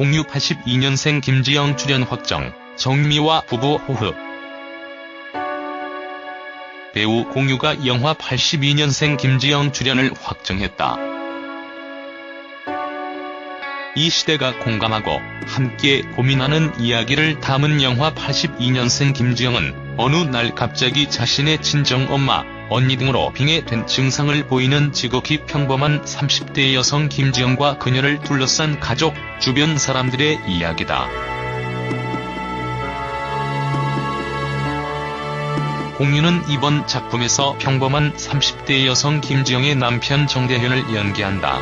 공유 82년생 김지영 출연 확정, 정미와 부부 호흡. 배우 공유가 영화 82년생 김지영 출연을 확정했다. 이 시대가 공감하고 함께 고민하는 이야기를 담은 영화 82년생 김지영은 어느 날 갑자기 자신의 친정엄마, 언니 등으로 빙의된 증상을 보이는 지극히 평범한 30대 여성 김지영과 그녀를 둘러싼 가족, 주변 사람들의 이야기다. 공유는 이번 작품에서 평범한 30대 여성 김지영의 남편 정대현을 연기한다.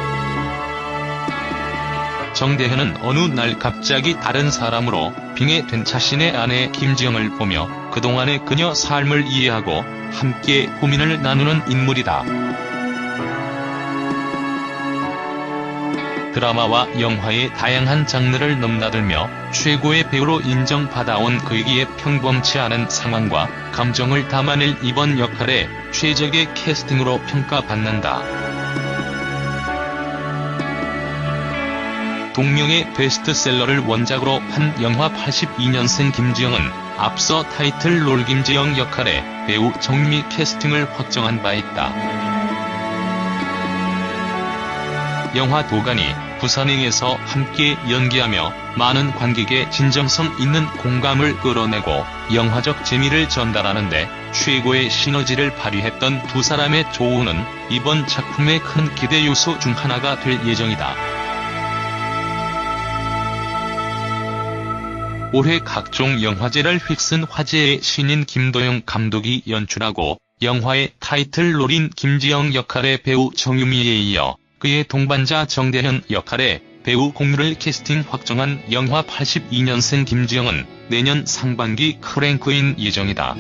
정대현은 어느 날 갑자기 다른 사람으로 빙의된 자신의 아내 김지영을 보며 그동안의 그녀 삶을 이해하고 함께 고민을 나누는 인물이다. 드라마와 영화의 다양한 장르를 넘나들며 최고의 배우로 인정받아온 그에게 평범치 않은 상황과 감정을 담아낼 이번 역할에 최적의 캐스팅으로 평가받는다. 동명의 베스트셀러를 원작으로 한 영화 82년생 김지영은 앞서 타이틀 롤 김지영 역할에 배우 정미 캐스팅을 확정한 바 있다. 영화 도가니 부산행에서 함께 연기하며 많은 관객의 진정성 있는 공감을 끌어내고 영화적 재미를 전달하는데 최고의 시너지를 발휘했던 두 사람의 조우는 이번 작품의 큰 기대 요소 중 하나가 될 예정이다. 올해 각종 영화제를 휩쓴 화제의 신인 김도영 감독이 연출하고 영화의 타이틀 롤인 김지영 역할의 배우 정유미에 이어 그의 동반자 정대현 역할의 배우 공유를 캐스팅 확정한 영화 82년생 김지영은 내년 상반기 크랭크인 예정이다.